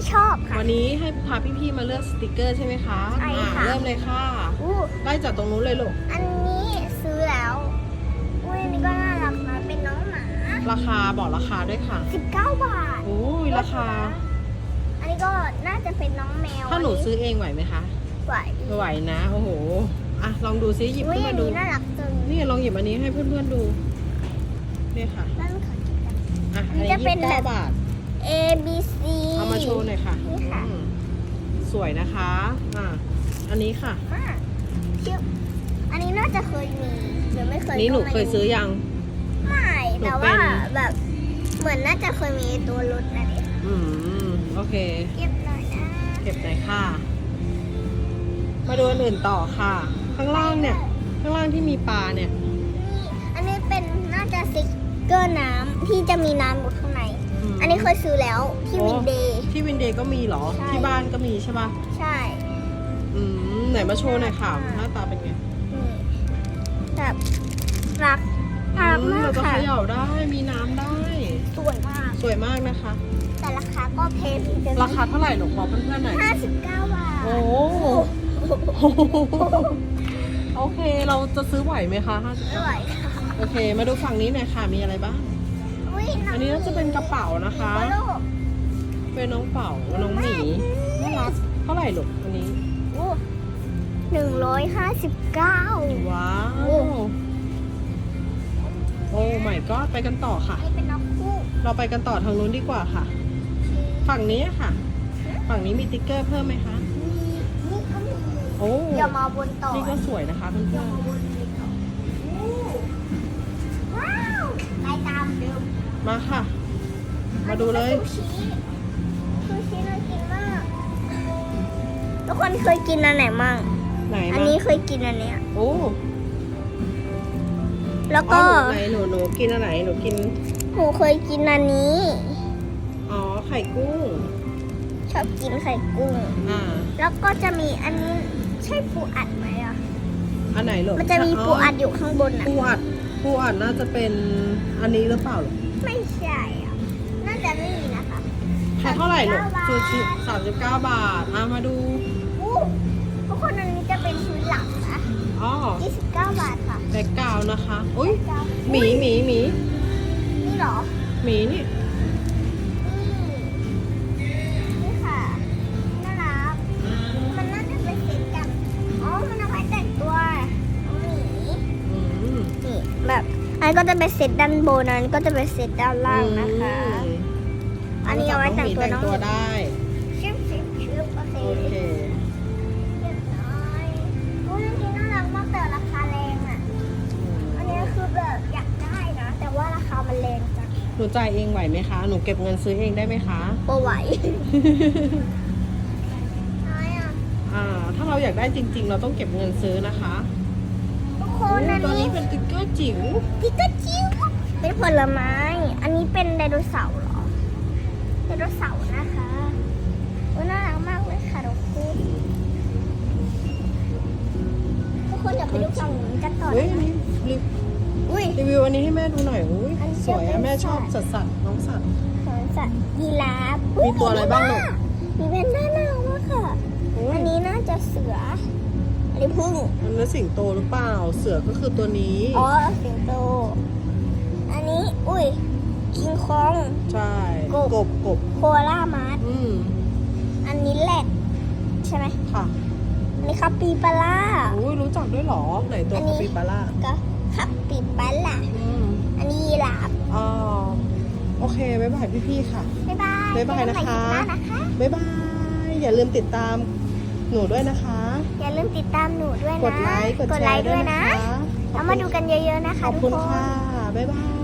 ที่ชอบค่ะ วันนี้ให้พาพี่ๆมาเลือกสติกเกอร์ใช่ไหมคะใช่อ่าค่ะเริ่มเลยค่ะอู้ไล่จากตรงนู้นเลยลูก อันนี้ซื้อแล้วอุ้ยอันนี้ก็น่ารักนะเป็นน้องหมา ราคาบอกราคาด้วยค่ะ19 บาทโอ้ยราคา อันนี้ก็น่าจะเป็นน้องแมวถ้าหนูซื้อเองไหวไหมคะไหวไม่ไหวนะ โอ้โห อะลองดูซิหยิบอุ้ยขึ้นอัมานดู นี้น่ารักจังนี่ลองหยิบอันนี้ให้เพื่อนๆดูนี่ค่ะนั่นขอกินกันอะอัอันนนี้นี้จะเป็นยี่สิบแบบ เก้าบาท A B C เอามาโชว์หน่อยค่ะนี่ค่ะอืมสวยนะคะอะอันนี้ค่ะมากชื่ออันนี้น่าจะเคยมีหรือไม่เคยนี่หนูก็ไม่เคยซื้อยัง ไม่ หนูแต่ว่าเป็น แบบเหมือนน่าจะเคยมีตัวรถนะเด็กอืมโอเค เก็บหน่อยนะเก็บหน่อยค่ะ มาดูอันอื่นต่อค่ะ ข้างล่างเนี่ย ข้างล่างที่มีปลาเนี่ย นี่อันนี้เป็นน่าจะสติ๊กเกอร์น้ำที่จะมีน้ำอยู่ข้างในม อันนี้เคยซื้อแล้วที่โอ้วินเดย์ ที่วินเดย์ก็มีเหรอ ใช่ ที่บ้านก็มีใช่ปะใช่ อืม ไหนมาโชว์หน่อยค่ะ หน้าตาเป็นไงนี่แบบรักน่ารักอืมมากเราจะค่ะ เขย่าได้ มีน้ำได้ สวยมาก สวยมากนะคะ แต่ราคาก็แพงนิดนึงราคาเท่าไหร่หนูบอกเพื่อนๆหน่อยห้าสิบเก้าบาท โอ้โอเค เราจะซื้อไหวไหมคะ50ไม่ไหวค่ะ โอเค มาดูฝั่งนี้หน่อยค่ะ มีอะไรบ้าง อุ้ยอันนี้น่าจะเป็นกระเป๋านะคะมีโลกเป็นน้องเป๋าน้องหมีน่ารักเท่าไหร่ลูกอันนี้ หนึ่งร้อยห้าสิบเก้าว้าว โอ้โอ้ไม่ก็ไปกันต่อค่ะอันนี้เป็นนกคู่เราไปกันต่อทางนู้นดีกว่าค่ะ ฝั่งนี้ค่ะ ฝั่งนี้มีติ๊กเกอร์เพิ่มไหมคะ มีนี่ก็มีโอ้เดี๋ยวมาบนต่อนี่ก็สวยนะคะเพื่เดี๋ยวอนมาบน มๆมาค่ะ มาดูเลย ซูชิซูชิน่ากินมาก ทุกคนเคยกินอันไหนมั่ง ไหนอันมานี้เคยกินอันเนี้ย โอ้แล้วอ๋อก็หนูไหนหนูหนูกินอันไหนหนูกิน หนูเคยกินอันนี้ อ๋อ ไข่กุ้ง ชอบกินไข่กุ้ง อ่า แล้วก็จะมีอันนี้ใช่ปูอัดไหมอะ อันไหนลูกมันจะมีปูอัดอยู่ข้างบนอะ ปูอัดปูอัดน่าจะเป็นอันนี้หรือเปล่าลูก ไม่ใช่อะน่าจะไม่มีนะคะแค่เท่าไหร่ลูก39ซูชิสามสิบเก้าบาทอะมาดูอู้ทุกคนอันนี้จะเป็นชุดหลักนะอ๋อ29บาทค่ะแบกกราวน์นะคะ อุ้ยเก้าหมีหมีหมีนี่เหรอหมีนี่นี่ นนก็จะเป็นเซตด้านบนอันนก็จะเป็นเซตด้านล่างนะคะอืมอันนี้เอาไว้แต่งตัวน้องแต่งตัวได้ชึบชึบชึบโอเคโอเคเรียบร้อยอุ้ยอันนี้น่ารักมากแต่ราคาแรงอะ อันนี้คือแบบอยากได้นะ แต่ว่าราคามันแรงจังหนูจ่ายเองไหวไหมคะ หนูเก็บเงินซื้อเองได้ไหมคะบ่ไหวน้อยอะอ่า ถ้าเราอยากได้จริง ๆ เราต้องเก็บเงินซื้อนะคะทุกคโอ้ นอันตอนนี้นี้เป็นติ๊กเกอร์จิ๋วพิกาจิวเป็นผลไม้ อันนี้เป็นไดโนเสาร์เหรอ ไดโนเสาร์นะคะโอ้ยน่ารักมากเลยค่ะทุกคนทุกคนอย่าไปดูฝั่งนี้กันต่อเฮ้ยนะนี่รีอุ้ย รีวิวอันนี้ให้แม่ดูหน่อยอุ้ยอันนี้สวยจะเป็อะนแม่ชอบสัสัตตว์ ว์สัตว์น้องสัตว์ สวนสัตว์ยีราฟมีตัวอะไรบ้างลูก มีแพนด้าน่ารักมากค่ะอุ๊ยอันนี้น่าจะเสืออั นนี้พึ่งอันนั้นสิงโตหรือเปล่า เสือก็คือตัวนี้ อ๋อสิงโต อันนี้ อุ้ยคิงคองใช่ กบ กบกบโคอาล่ามาร์อืมอันนี้แหลกใช่ไหมค่ะอันนี้คาปิบาร่า อุ้ยรู้จักด้วยเหรอ ไหนตัวอันนี้ คาปิบาร่าก็คาปิบาร่า อืมอันนี้ยีราฟอ๋อโอเคบ๊ายบายพี่ๆค่ะ บ๊ายบายบ๊ายบายนะคะ เจอกันใหม่คลิปหน้านะคะ บ๊ายบาย อย่าลืมติดตามหนูด้วยนะคะ อย่าลืมติดตามหนูด้วยนะ กดไลค์กดแชไลร์ค์ด้วยนะนะคะ แล้วมาดูกันเยอะๆนะคะขอบทุกคุณคน ค่ะ บ๊ายบาย